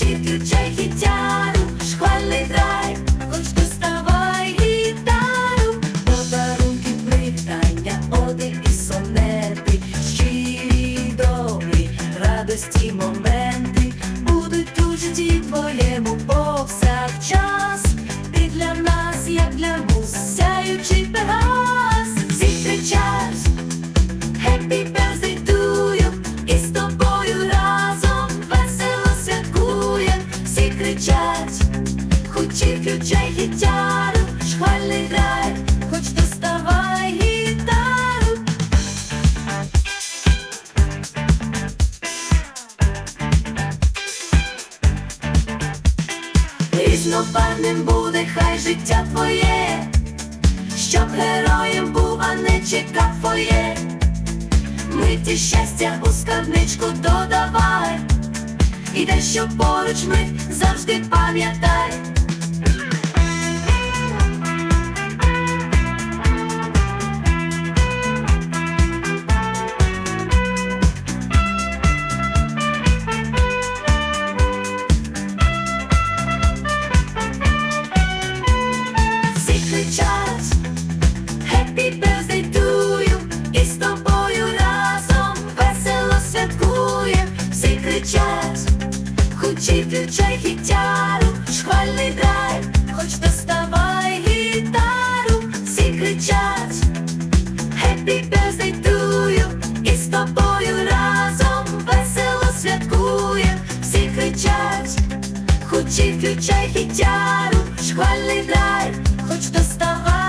включай гітяру, шквальний драйв, хоч доставай гітару, подарунки привітання, оди і сонети, щирі і радості моменти будуть у житті твоєму повсякчас. Ти для нас, як для мус. Включай гітару Шквальний драйв, хоч доставай гітару Різнобарвним буде хай життя твоє, щоб героєм був, а не чекав твоє. Миті щастя у скарбничку додавай, і те, що поруч ми завжди пам'ятай. Разом весело святкуєм. Всі кричать Хочі включай гітару Шквальний драйв Хоч доставай гітару Всі кричать Happy І з тобою разом весело святкуєм. Всі кричать Хочі включай гітару Шквальний драйв Хоч доставай